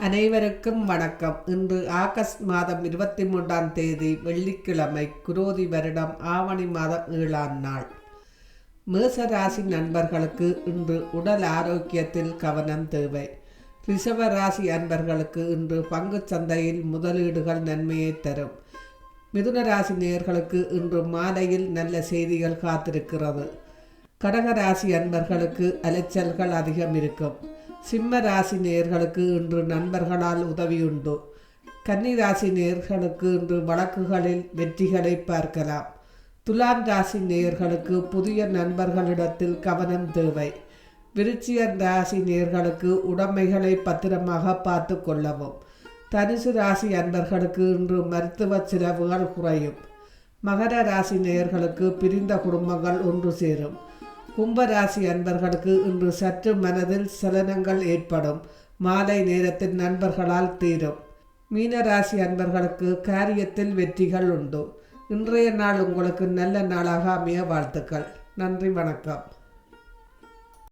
அனைவருக்கும் வணக்கம். இன்று ஆகஸ்ட் மாதம் இருபத்தி மூன்றாம் தேதி வெள்ளிக்கிழமை குரோதி வருடம் ஆவணி மாதம் ஏழாம் நாள். மேசராசி நண்பர்களுக்கு இன்று உடல் ஆரோக்கியத்தில் கவனம் தேவை. ரிஷப ராசி அன்பர்களுக்கு இன்று பங்குச் சந்தையில் முதலீடுகள் நன்மையை தரும். மிதுன ராசி நேயர்களுக்கு இன்று மாலையில் நல்ல செய்திகள் காத்திருக்கிறது. கடக ராசி அன்பர்களுக்கு அலைச்சல்கள் அதிகம் இருக்கும் சிம்ம ராசி நேர்களுக்கு இன்று நண்பர்களால் உதவியுண்டு. கன்னி ராசி இன்று வழக்குகளில் வெற்றிகளை பார்க்கலாம். துலாம் ராசி நேர்களுக்கு புதிய நண்பர்களிடத்தில் கவனம் தேவை. விருச்சிக ராசி நேர்களுக்கு உடைமைகளை பத்திரமாக பார்த்து கொள்ளவும். தனுசு ராசி அன்பர்களுக்கு இன்று மருத்துவ செலவுகள் குறையும். மகர ராசி நேயர்களுக்கு பிரிந்த குடும்பங்கள் ஒன்று சேரும். கும்பராசி அன்பர்களுக்கு இன்று சற்று மனதில் சலனங்கள் ஏற்படும். மாலை நேரத்தில் நண்பர்களால் தீரும். மீன ராசி அன்பர்களுக்கு காரியத்தில் வெற்றிகள் உண்டு. இன்றைய நாள் உங்களுக்கு நல்ல நாளாக அமைய வாழ்த்துக்கள். நன்றி வணக்கம்.